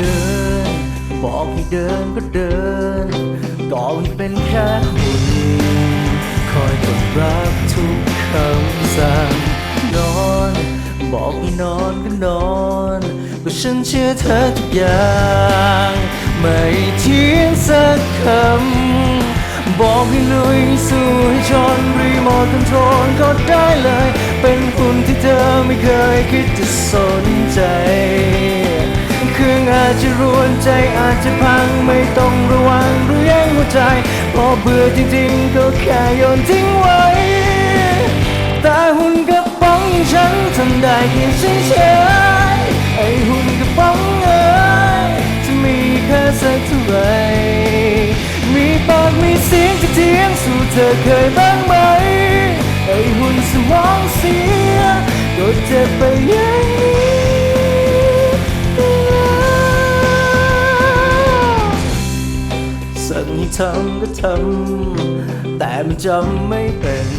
เดินก็เดินก็มันเป็นแค่หุ่นคอยกดรับทุกคำสั่งนอน บอกให้นอนก็นอนก็ฉันเชื่อเธอทุกอย่าง ไม่ทียงสักคำ บอกให้ลุยสู้ให้ชนรีโมทคอนโทรลก็ได้เลย เป็นหุ่นที่เธอไม่เคยคิดจะสนใจ จจะรวนใจอาจจะพังไม่ต้องระวังหรือแย่งหัวใจ พอเบื่อจริงๆก็แค่โยนทิ้งไว้ แต่หุ่นกระป๋องย่างฉันทำได้เพียงเฉยๆไอหุ่นกระป๋องเอ้ยจะมีค่าสักเท่าไหรมีปากมีเสียงจะเถียงสู่เธอเคยบ้างไหมไอหุ่นสมองเสียก็เจ็บไปอย่า ฉันทำก็ทำแต่มันจำไม่เป็น